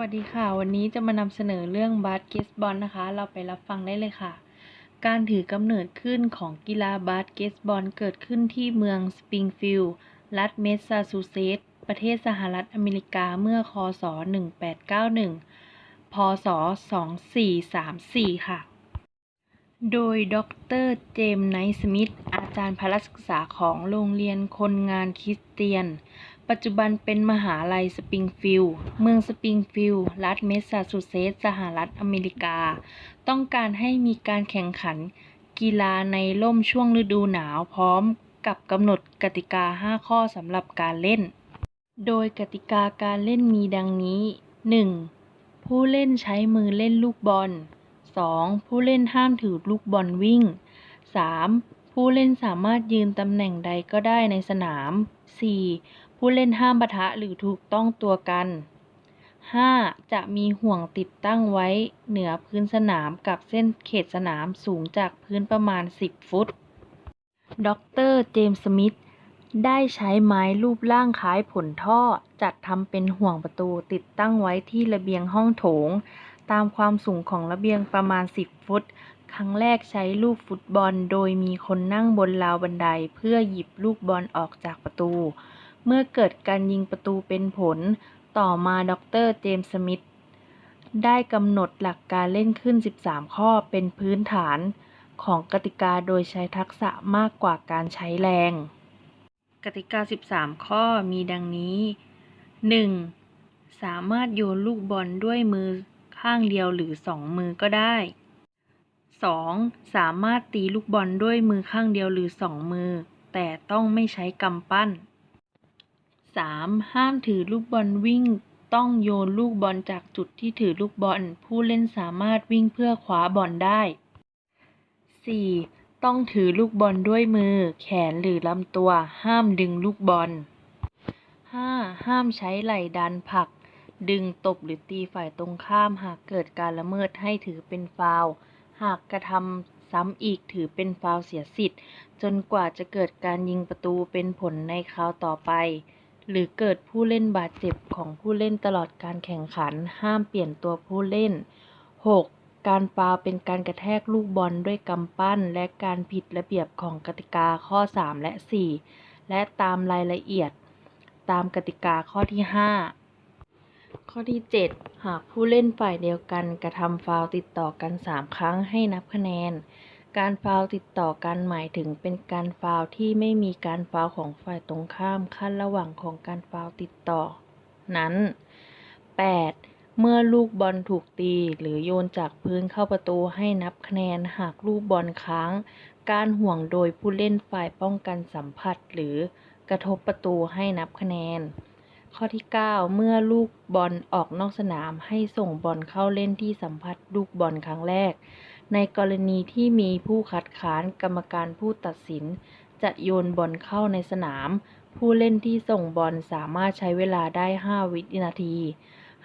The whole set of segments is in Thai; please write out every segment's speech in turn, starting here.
วัสดีค่ะ วันนี้จะมานำเสนอเรื่องบาสเกตบอลนะคะ เราไปรับฟังได้เลยค่ะ การถือกำเนิดขึ้นของกีฬาบาสเกตบอลเกิดขึ้นที่เมืองสปริงฟิลด์รัฐเมสซาชูเซตส์ประเทศสหรัฐอเมริกาเมื่อคศ 1891 พศ 2434 ค่ะ โดยดรเจมส์ไนท์สมิธอาจารย์พลศึกษาของโรงเรียนคนงานคริสเตียน ปัจจุบันเป็นมหาลัยสปริงฟิลด์ เมืองสปริงฟิลด์ รัฐเมสซาชูเซตส์ สหรัฐอเมริกา ต้องการให้มีการแข่งขันกีฬาในร่มช่วงฤดูหนาวพร้อมกับกำหนดกติกา 5 ข้อสำหรับการเล่น โดยกติกาการเล่นมีดังนี้ 1. ผู้เล่นใช้มือเล่นลูกบอล 2. ผู้เล่นห้ามถือลูกบอลวิ่ง 3. ผู้เล่นสามารถยืนตำแหน่งใดก็ได้ในสนาม 4. ผู้เล่นห้ามปะทะหรือถูกต้องตัวกัน 5. จะมีห่วงติดตั้งไว้เหนือพื้นสนามกับเส้นเขตสนามสูงจากพื้นประมาณ 10 ฟุต ดรเจมส์สมิธได้ใช้ไม้รูปร่างคล้ายผลท่อ จัดทำเป็นห่วงประตูติดตั้งไว้ที่ระเบียงห้องโถง ตามความสูงของระเบียงประมาณ 10 ฟุต ครั้งแรกใช้ลูกฟุตบอล โดยมีคนนั่งบนราวบันไดเพื่อหยิบลูกบอลออกจากประตู เมื่อเกิดการยิงประตูเป็นผล ต่อมาดรเจมส์สมิธได้กำหนดหลักการเล่นขึ้น 13 ข้อเป็นพื้นฐานของกติกาโดยใช้ทักษะมากกว่าการใช้แรง กติกา 13 ข้อมีดังนี้ 1. สามารถโยนลูกบอลด้วยมือข้างเดียวหรือสองมือก็ได้ 2. สามารถตีลูกบอลด้วยมือข้างเดียวหรือสองมือ แต่ต้องไม่ใช้กำปั้น 3. ห้ามถือลูกบอลวิ่ง ต้องโยนลูกบอลจากจุดที่ถือลูกบอล ผู้เล่นสามารถวิ่งเพื่อคว้าบอลได้ 4. ต้องถือลูกบอลด้วยมือ แขนหรือลำตัว ห้ามดึงลูกบอล 5. ห้ามใช้ไหล่ดันผลัก ดึงตบหรือตีฝ่ายตรงข้ามหากเกิดการละเมิดให้ถือเป็นฟาวหากกระทำซ้ำอีกถือเป็นฟาวเสียสิทธิ์ จนกว่าจะเกิดการยิงประตูเป็นผลในคราวต่อไป หรือเกิดผู้เล่นบาดเจ็บของผู้เล่นตลอดการแข่งขัน ห้ามเปลี่ยนตัวผู้เล่น 6. การฟาวเป็นการกระแทกลูกบอลด้วยกำปั้น และการผิดระเบียบของกติกาข้อ 3 และ 4 และตามรายละเอียด ตามกติกาข้อที่ 5 ข้อที่ 7 หากผู้เล่นฝ่ายเดียวกันกระทำฟาวติดต่อกัน 3 ครั้งให้นับคะแนน การฟาวล์ติดต่อกันหมายถึงเป็นการฟาวล์ที่ไม่มีการฟาวล์ของฝ่ายตรงข้ามขั้นระหว่างของการฟาวล์ติดต่อ นั้น 8. เมื่อลูกบอลถูกตีหรือโยนจากพื้นเข้าประตูให้นับคะแนนหากลูกบอลค้าง การห่วงโดยผู้เล่นฝ่ายป้องกันสัมผัสหรือกระทบประตูให้นับคะแนน ข้อที่ 9 เมื่อลูกบอลออกนอกสนามให้ส่งบอลเข้าเล่นที่สัมผัสลูกบอลครั้งแรก ในกรณีที่มีผู้คัดค้านกรรมการผู้ตัดสิน จะโยนบอลเข้าในสนาม ผู้เล่นที่ส่งบอลสามารถใช้เวลาได้ 5 วินาที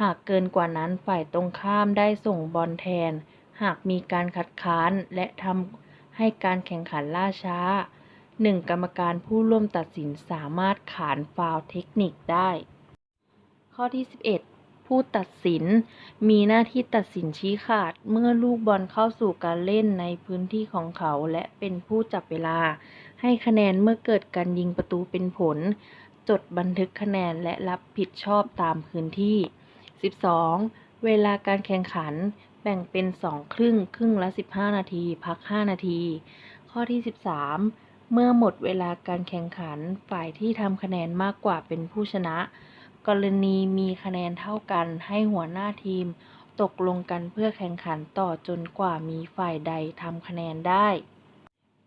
หากเกินกว่านั้นฝ่ายตรงข้ามได้ส่งบอลแทน หากมีการคัดค้านและทำให้การแข่งขันล่าช้าหนึ่งกรรมการผู้ร่วมตัดสินสามารถขานฟาวล์เทคนิคได้ ข้อที่ 11 ผู้ตัดสิน มีหน้าที่ตัดสินชี้ขาด เมื่อลูกบอลเข้าสู่การเล่นในพื้นที่ของเขา และเป็นผู้จับเวลา ให้คะแนนเมื่อเกิดการยิงประตูเป็นผล จดบันทึกคะแนนและรับผิดชอบตามพื้นที่ 12. เวลาการแข่งขัน แบ่งเป็น2ครึ่ง ครึ่งละ 15 นาที พัก 5 นาที ข้อที่ 13เมื่อหมดเวลาการแข่งขันฝ่ายที่ทำคะแนนมากกว่าเป็นผู้ชนะ กรณีมีคะแนนเท่ากันให้หัวหน้าทีมตกลงกันเพื่อแข่งขันต่อจนกว่ามีฝ่ายใดทำคะแนนได้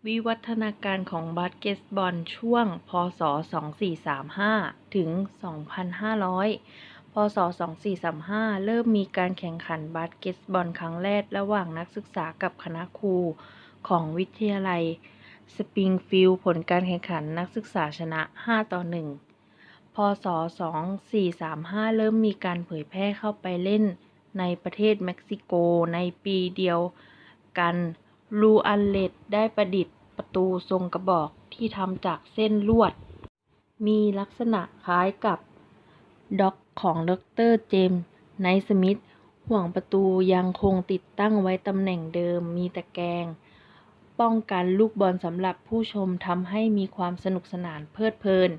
วิวัฒนาการของบาสเกตบอลช่วง พศ 2435 ถึง 2500 พศ 2435 เริ่มมีการแข่งขันบาสเกตบอลครั้งแรกระหว่างนักศึกษากับคณะครูของวิทยาลัยสปริงฟิลด์ผลการแข่งขันนักศึกษาชนะ 5 ต่อ 1 พศ 2435 เริ่มมีการเผยแพร่เข้าไปเล่นในประเทศเม็กซิโกในปีเดียวกันลูอันเลตได้ประดิษฐ์ประตูทรงกระบอกที่ทำจากเส้นลวด มีลักษณะคล้ายกับด็อกของดรเจมส์ไนท์สมิธห่วงประตูยังคงติดตั้งไว้ตำแหน่งเดิมมีตะแกรงป้องกันลูกบอลสำหรับผู้ชมทำให้มีความสนุกสนานเพลิดเพลิน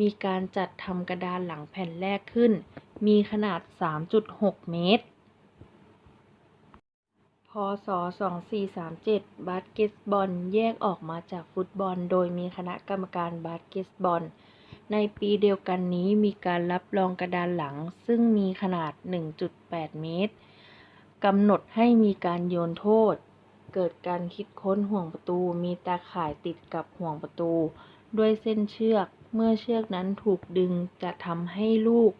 มีการจัดทำกระดานหลังแผ่นแรกขึ้น มีขนาด 3.6 เมตร พศ 2437 บาสเกตบอลแยกออกมาจากฟุตบอล โดยมีคณะกรรมการบาสเกตบอล ในปีเดียวกันนี้มีการรับรองกระดานหลัง ซึ่งมีขนาด 1.8 เมตรกำหนดให้มีการโยนโทษ เกิดการคิดค้นห่วงประตู มีตาข่ายติดกับห่วงประตู ด้วยเส้นเชือก เมื่อเชือกนั้นถูกดึงจะทำให้ลูก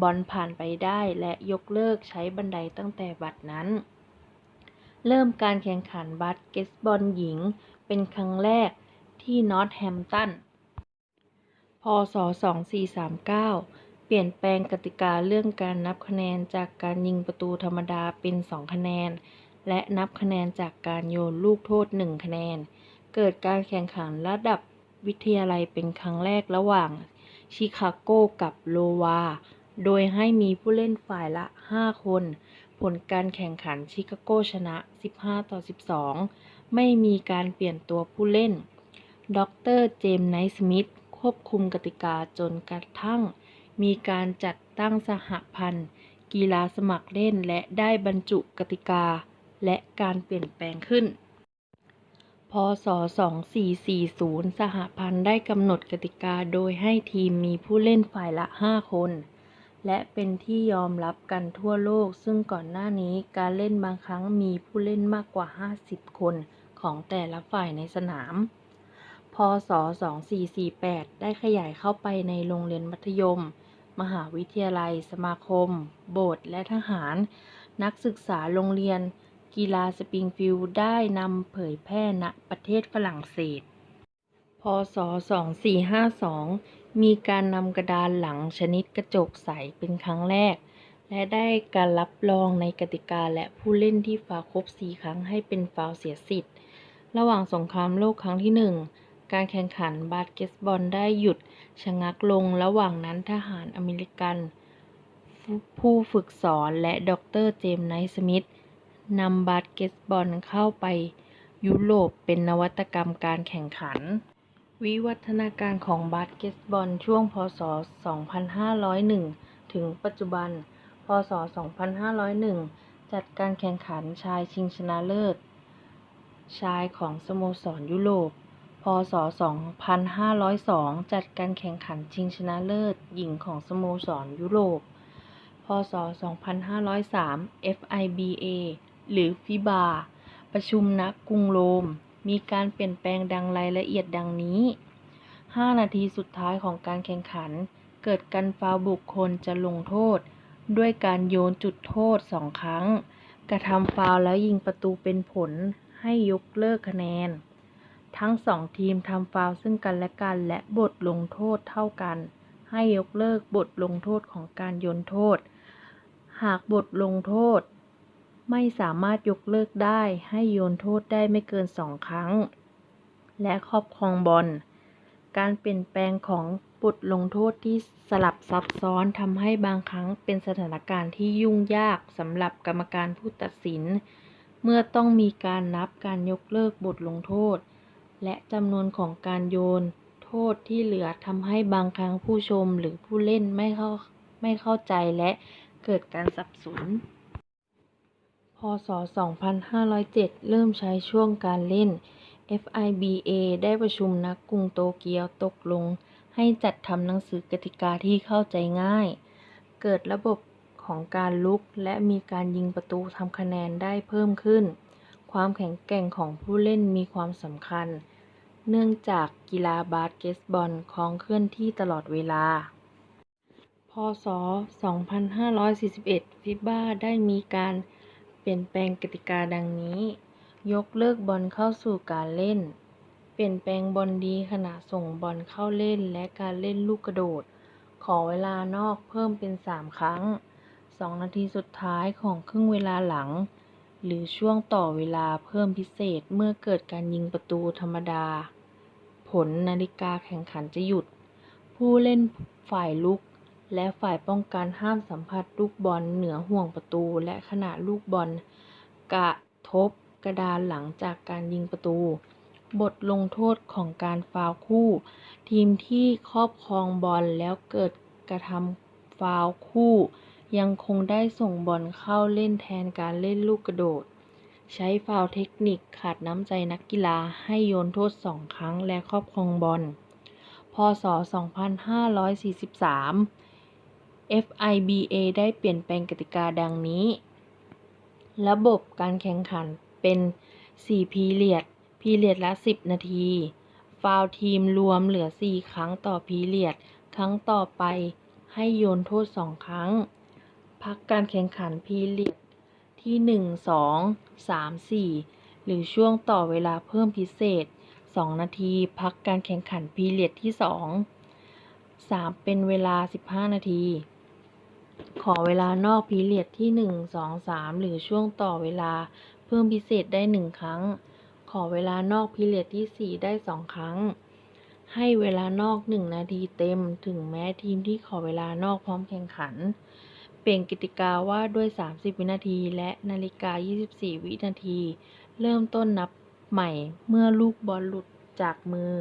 บอลผ่านไปได้และยกเลิกใช้บันไดตั้งแต่บัดนั้น เริ่มการแข่งขันบาสเกตบอลหญิงเป็นครั้งแรกที่นอตแฮมตัน พศ 2439 เปลี่ยนแปลงกติกาเรื่องการนับคะแนนจากการยิงประตูธรรมดาเป็น 2 คะแนน และนับคะแนนจากการโยนลูกโทษ 1 คะแนน เกิดการแข่งขันระดับ วิทยาลัยเป็นครั้งแรกระหว่างชิคาโกกับโลวา โดยให้มีผู้เล่นฝ่ายละ 5 คน ผลการแข่งขันชิคาโกชนะ 15 ต่อ 12 ไม่มีการเปลี่ยนตัวผู้เล่น ดรเจมส์ไนท์สมิธควบคุมกติกาจนกระทั่ง มีการจัดตั้งสหพันธ์ กีฬาสมัครเล่นและได้บรรจุกติกา และการเปลี่ยนแปลงขึ้น พศ 2440 สหพันธ์ได้กำหนดกติกาโดยให้ทีมมีผู้เล่นฝ่ายละ 5 คน และเป็นที่ยอมรับกันทั่วโลก ซึ่งก่อนหน้านี้การเล่นบางครั้งมีผู้เล่นมากกว่า 50 คนของแต่ละฝ่ายในสนาม พศ 2448 ได้ขยายเข้าไปในโรงเรียนมัธยม มหาวิทยาลัย สมาคม โบสถ์และทหาร นักศึกษาโรงเรียน กีฬาสปริงฟิลด์ได้นำเผยแพร่ณประเทศฝรั่งเศส พศ 2452 มีการนำกระดานหลังชนิดกระจกใสเป็นครั้งแรก และได้การรับรองในกติกาและผู้เล่นที่ฟาวครบ 4 ครั้งให้เป็นฟาวเสียสิทธิ์ ระหว่างสงครามโลกครั้งที่ 1การแข่งขันบาสเกตบอลได้หยุดชะงักลงระหว่างนั้นทหารอเมริกัน ผู้ฝึกสอนและดรเจมส์ไนท์สมิธ นำบาสเกตบอลเข้าไปยุโรปเป็นนวัตกรรมการแข่งขัน วิวัฒนาการของบาสเกตบอลช่วง พศ 2501 ถึงปัจจุบัน พศ 2501 จัดการแข่งขันชายชิงชนะเลิศ ชายของสโมสรยุโรป พศ 2502 จัดการแข่งขันชิงชนะเลิศ หญิงของสโมสรยุโรป พศ 2503 FIBA หรือฟิบา ประชุมณกรุงโรม มีการเปลี่ยนแปลงดังรายละเอียดดังนี้ 5 นาทีสุดท้ายของการแข่งขัน เกิดการฟาวบุคคลจะลงโทษ ด้วยการโยนจุดโทษ2ครั้ง กระทำฟาวแล้วยิงประตูเป็นผลให้ยกเลิกคะแนน ทั้งสองทีมทำฟาวซึ่งกันและกันและบทลงโทษเท่ากัน ให้ยกเลิกบทลงโทษของการโยนโทษ หากบทลงโทษ ไม่สามารถยกเลิกได้ให้โยนโทษได้ไม่เกินสองครั้ง และครอบครองบอลการเปลี่ยนแปลงของบทลงโทษที่สลับซับซ้อนทำให้บางครั้งเป็นสถานการณ์ที่ยุ่งยากสำหรับกรรมการผู้ตัดสิน เมื่อต้องมีการนับการยกเลิกบทลงโทษ และจำนวนของการโยนโทษที่เหลือทำให้บางครั้งผู้ชมหรือผู้เล่นไม่เข้าไม่เข้าใจและเกิดการสับสน พศ 2507 เริ่มใช้ช่วงการเล่น FIBA ได้ประชุมนักกรุงโตเกียวตกลง ให้จัดทำหนังสือกติกาที่เข้าใจง่าย เกิดระบบของการลุกและมีการยิงประตูทำคะแนนได้เพิ่มขึ้น ความแข็งแกร่งของผู้เล่นมีความสำคัญ เนื่องจากกีฬาบาสเกตบอลคล้องเคลื่อนที่ตลอดเวลา พศ 2541 ฟิบ้าได้มีการ เปลี่ยนแปลงกติกาดังนี้ ยกเลิกบอลเข้าสู่การเล่น เปลี่ยนแปลงบอลดีขณะส่งบอลเข้าเล่นและการเล่นลูกกระโดด ขอเวลานอกเพิ่มเป็น 3 ครั้ง 2 นาทีสุดท้ายของครึ่งเวลาหลัง หรือช่วงต่อเวลาเพิ่มพิเศษเมื่อเกิดการยิงประตูธรรมดา ผลนาฬิกาแข่งขันจะหยุด ผู้เล่นฝ่ายลุก และฝ่ายป้องกันห้ามสัมผัสลูกบอลเหนือห่วงประตูและขณะลูกบอลกระทบกระดานหลังจากการยิงประตู บทลงโทษของการฟาวคู่ ทีมที่ครอบครองบอลแล้วเกิดกระทำฟาวคู่ ยังคงได้ส่งบอลเข้าเล่นแทนการเล่นลูกกระโดด ใช้ฟาวเทคนิคขาดน้ำใจนักกีฬาให้โยนโทษสองครั้งและครอบครองบอล พศ 2543 FIBA ได้เปลี่ยนแปลงกติกาดังนี้ ระบบการแข่งขันเป็น 4 พีเรียด พีเรียดละ 10 นาที ฟาวล์ทีมรวมเหลือ 4 ครั้งต่อพีเรียด ครั้งต่อไปให้โยนโทษ 2 ครั้ง พักการแข่งขันพีเรียดที่ 1 2 3 4 หรือช่วงต่อเวลาเพิ่มพิเศษ 2 นาที พักการแข่งขันพีเรียดที่ 2 3 เป็นเวลา 15 นาที ขอเวลานอกพีเรียดที่ 1 2 3 หรือช่วงต่อเวลา เพิ่มพิเศษได้ 1 ครั้ง ขอเวลานอกพีเรียดที่ 4 ได้ 2 ครั้ง ให้เวลานอก 1 นาทีเต็ม ถึงแม้ทีมที่ขอเวลานอกพร้อมแข่งขัน เปลี่ยนกติกาว่าด้วย 30 วินาที และนาฬิกา 24 วินาที เริ่มต้นนับใหม่เมื่อลูกบอลหลุดจากมือ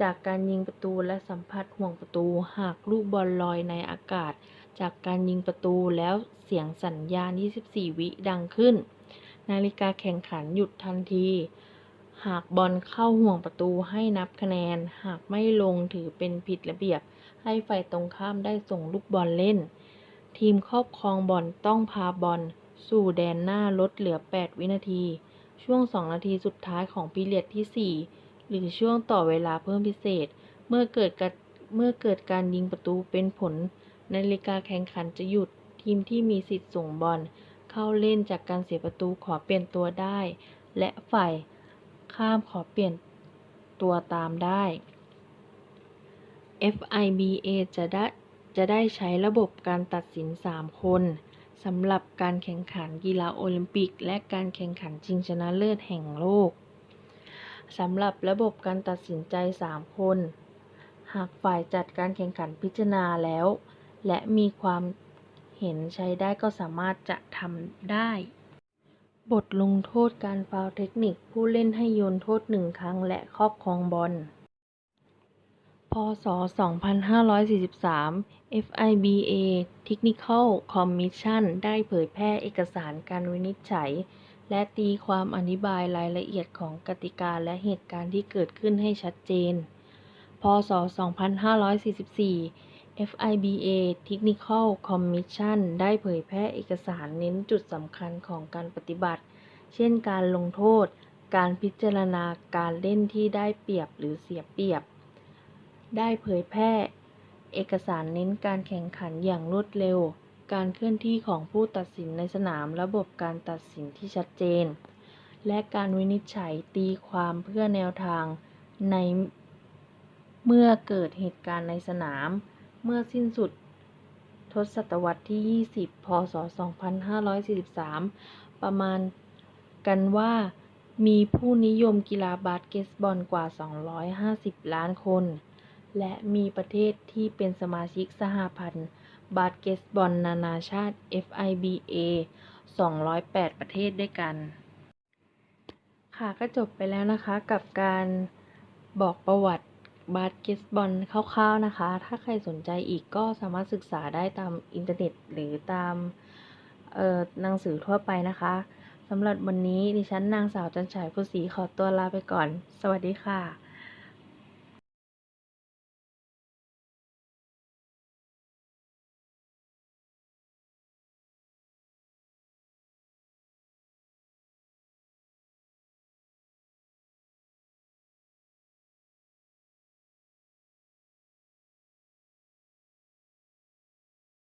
จากการยิงประตูและสัมผัสห่วงประตู หากลูกบอลลอยในอากาศ จากการยิงประตูแล้วเสียงสัญญาณ 24 วิดังขึ้น นาฬิกาแข่งขันหยุดทันที หากบอลเข้าห่วงประตูให้นับคะแนน หากไม่ลงถือเป็นผิดระเบียบ ให้ฝ่ายตรงข้ามได้ส่งลูกบอลเล่น ทีมครอบครองบอลต้องพาบอลสู่แดนหน้าลดเหลือ 8 วินาที ช่วง 2 นาทีสุดท้ายของพีเรียดที่ 4 หรือช่วงต่อเวลาเพิ่มพิเศษ เมื่อเกิดเมื่อเกิดการยิงประตูเป็นผล นาฬิกาแข่งขันจะหยุด ทีมที่มีสิทธิ์ส่งบอลเข้าเล่นจากการเสียประตูขอเปลี่ยนตัวได้ และฝ่ายข้ามขอเปลี่ยนตัวตามได้ FIBA จะได้จะได้ใช้ระบบการตัดสิน 3 คนสำหรับการแข่งขันกีฬาโอลิมปิก และการแข่งขันชิงชนะเลิศแห่งโลกสำหรับระบบการตัดสินใจ 3 คน หากฝ่ายจัดการแข่งขันพิจารณาแล้ว และมีความเห็นใช้ได้ก็สามารถจะทำได้ บทลงโทษการฟาวเทคนิคผู้เล่นให้โยนโทษหนึ่งครั้งและครอบครองบอล พศ 2543 FIBA Technical Commission ได้เผยแพร่เอกสารการวินิจฉัย และตีความอธิบายรายละเอียดของกติกาและเหตุการณ์ที่เกิดขึ้นให้ชัดเจน พศ 2544 FIBA Technical Commission ได้เผยแพร่เอกสารเน้นจุดสำคัญของการปฏิบัติ เช่น การลงโทษ การพิจารณาการเล่นที่ได้เปรียบหรือเสียเปรียบ ได้เผยแพร่ เอกสารเน้นการแข่งขันอย่างรวดเร็ว การเคลื่อนที่ของผู้ตัดสินในสนาม ระบบการตัดสินที่ชัดเจน และการวินิจฉัยตีความเพื่อแนวทางในเมื่อเกิดเหตุการณ์ในสนาม เมื่อสิ้นสุดทศตวรรษที่ 20 พศ 2543 ประมาณกันว่ามีผู้นิยมกีฬาบาสเกตบอลกว่า 250 ล้านคน และมีประเทศที่เป็นสมาชิกสหพันธ์ บาสเกตบอลนานาชาติ FIBA 208 ประเทศด้วยกัน ค่ะก็จบไปแล้วนะคะกับการบอกประวัติ บาสเกตบอลคร่าวๆนะคะ ถ้าใครสนใจอีกก็สามารถศึกษาได้ตามอินเทอร์เน็ต หรือตามหนังสือทั่วไปนะคะสำหรับวันนี้ดิฉันนางสาวจันฉายผู้ศรีขอตัวลาไปก่อน สวัสดีค่ะ